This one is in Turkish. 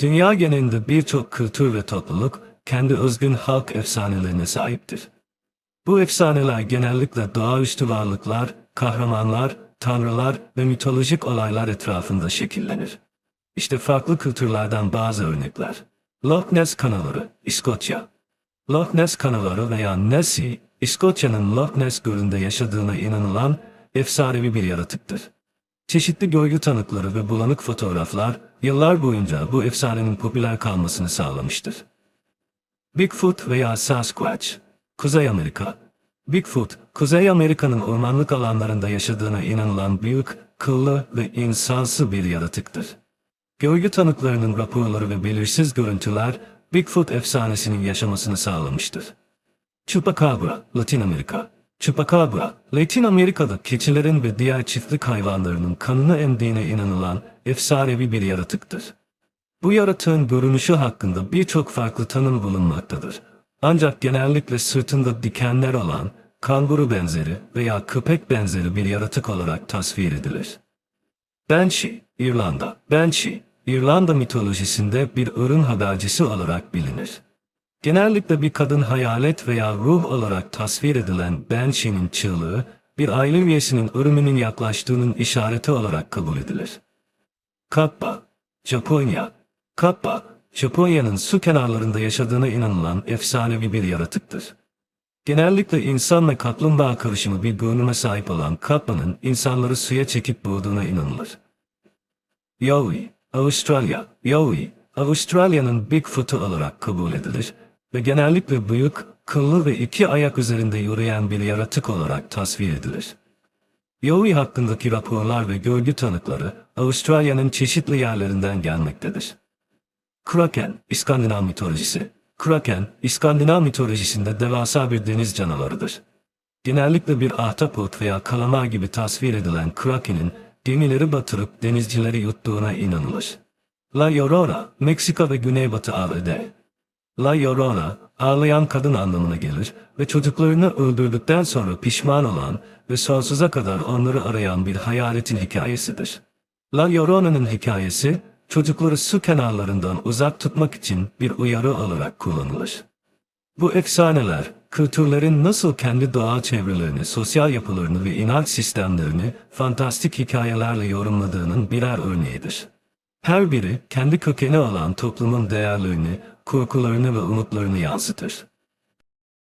Dünya genelinde birçok kültür ve topluluk kendi özgün halk efsanelerine sahiptir. Bu efsaneler genellikle doğaüstü varlıklar, kahramanlar, tanrılar ve mitolojik olaylar etrafında şekillenir. İşte farklı kültürlerden bazı örnekler. Loch Ness kanaları, İskoçya. Loch Ness kanaları veya Nessie, İskoçya'nın Loch Ness Gölü'nde yaşadığına inanılan efsanevi bir yaratıktır. Çeşitli görgü tanıkları ve bulanık fotoğraflar yıllar boyunca bu efsanenin popüler kalmasını sağlamıştır. Bigfoot veya Sasquatch, Kuzey Amerika. Bigfoot, Kuzey Amerika'nın ormanlık alanlarında yaşadığına inanılan büyük, kıllı ve insansı bir yaratıktır. Görgü tanıklarının raporları ve belirsiz görüntüler Bigfoot efsanesinin yaşamasını sağlamıştır. Chupacabra, Latin Amerika. Chupacabra, Latin Amerika'da keçilerin ve diğer çiftlik hayvanlarının kanını emdiğine inanılan efsanevi bir yaratıktır. Bu yaratığın görünüşü hakkında birçok farklı tanım bulunmaktadır. Ancak genellikle sırtında dikenler olan, kanguru benzeri veya köpek benzeri bir yaratık olarak tasvir edilir. Banshee, İrlanda. Banshee, İrlanda mitolojisinde bir ırın habercisi olarak bilinir. Genellikle bir kadın hayalet veya ruh olarak tasvir edilen Banshee'nin çığlığı, bir aile üyesinin ölümünün yaklaştığının işareti olarak kabul edilir. Kappa, Japonya. Kappa, Japonya'nın su kenarlarında yaşadığına inanılan efsanevi bir yaratıktır. Genellikle insan ve kaplumbağa karışımı bir görünüme sahip olan Kappa'nın insanları suya çekip boğduğuna inanılır. Yowie, Avustralya. Yowie, Avustralya'nın Bigfoot'u olarak kabul edilir ve genellikle büyük, kıllı ve iki ayak üzerinde yürüyen bir yaratık olarak tasvir edilir. Yowie hakkındaki raporlar ve görgü tanıkları Avustralya'nın çeşitli yerlerinden gelmektedir. Kraken, İskandinav mitolojisi. Kraken, İskandinav mitolojisinde devasa bir deniz canavarıdır. Genellikle bir ahtapot veya kalamar gibi tasvir edilen Kraken'in gemileri batırıp denizcileri yuttuğuna inanılır. La Llorona, Meksika ve Güneybatı ABD. La Llorona, ağlayan kadın anlamına gelir ve çocuklarını öldürdükten sonra pişman olan ve sonsuza kadar onları arayan bir hayaletin hikayesidir. La Llorona'nın hikayesi, çocukları su kenarlarından uzak tutmak için bir uyarı olarak kullanılır. Bu efsaneler, kültürlerin nasıl kendi doğal çevrelerini, sosyal yapılarını ve inanç sistemlerini fantastik hikayelerle yorumladığının birer örneğidir. Her biri kendi kökeni olan toplumun değerlerini, korkularını ve umutlarını yansıtır.